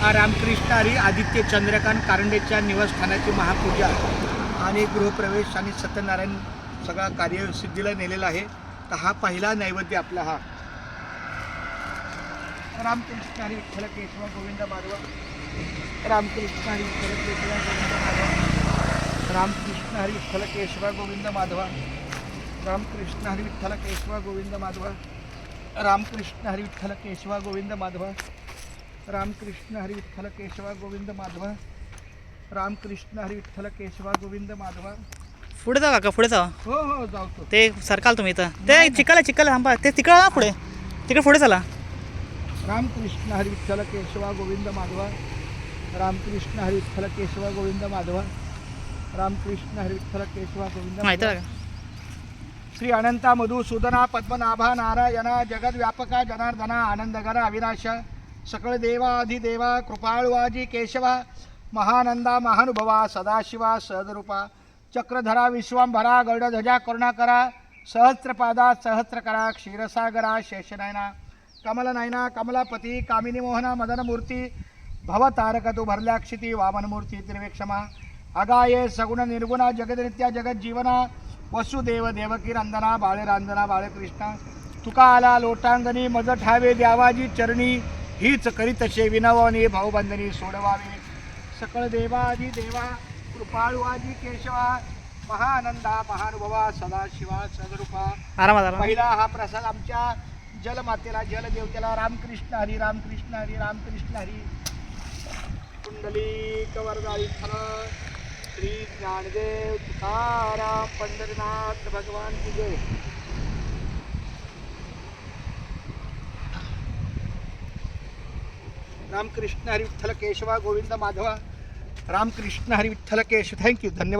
रामकृष्ण हरी आदित्य चंद्रकांत कारंडेच्या निवासस्थानाची महापूजा आणि गृहप्रवेश आणि सत्यनारायण सगळा कार्यसिद्धीला नेलेला आहे. तर हा पहिला नैवेद्य आपला हा. रामकृष्ण हरी विठ्ठल केशव गोविंद माधव. रामकृष्ण हरी विठ्ठल केशव गोविंद माधव. रामकृष्ण हरी विठ्ठल केशव गोविंद माधव. रामकृष्ण हरी विठ्ठल केशव गोविंद माधव. रामकृष्ण हरी विठ्ठल केशव गोविंद माधव. रामकृष्ण हरी विठ्ठल केशव गोविंद माधव. रामकृष्ण हरी विठ्ठल केशव गोविंद माधव. पुढे जावा का पुढे जावा हो हो जाऊतो ते. सरकाल तुम्ही इथं. ते चिकाला चिकाला थांबा. ते तिकडं ना पुढे. तिकडे पुढे चला. रामकृष्ण हरी विठ्ठल केशव गोविंद माधव. रामकृष्ण हरी विठ्ठल केशव गोविंद माधव. रामकृष्ण हरी विठ्ठल केशव गोविंद माहिती माधव. आहे का? श्री अनंता मधुसूदना पद्मनाभा नारायणा जगद्व्यापका जनार्दना आनंदगरा अविनाश. सकळ देवा अधिदेवा कृपाळुवाजी केशवा महानंदा महानुभवा सदाशिवा सहदरूपा चक्रधरा विश्वांभरा गरुडध्वजा करुणाकरा सहस्रपादा सहस्रकरा क्षीरसागरा शेषनयना कमलनयना कमलापती कामिनीमोहना मदनमूर्ती भवतारकतु भरल्याक्षिती वामनमूर्ती त्रिवेक्षमा अगाये सगुण निर्गुणा जगदनित्या जगज्जीवना वसुदेव देवकी रंदना बाळे रांजना बाळकृष्ण तुका आला लोटांगणी मज ठावे द्यावाजी चरणी हीच करीतशे विनवणी भाऊबंधनी सोडवावे. सकळ देवाजी देवा कृपाळुवाजी केशवा महानंदा महानुभवा सदाशिवा सदरूपा. आरामात पहिला हा प्रसाद आमच्या जलमातेला जलदेवतेला. रामकृष्ण हरी रामकृष्ण हरी रामकृष्ण हरी. कुंडली कवरदाळी खर श्री ज्ञानदेव तुकाराम पंढरीनाथ भगवान की जय. रामकृष्ण हरी विठ्ठल केशवा गोविंद माधवा. रामकृष्ण हरी विठ्ठल केशव थँक्यू धन्यवाद.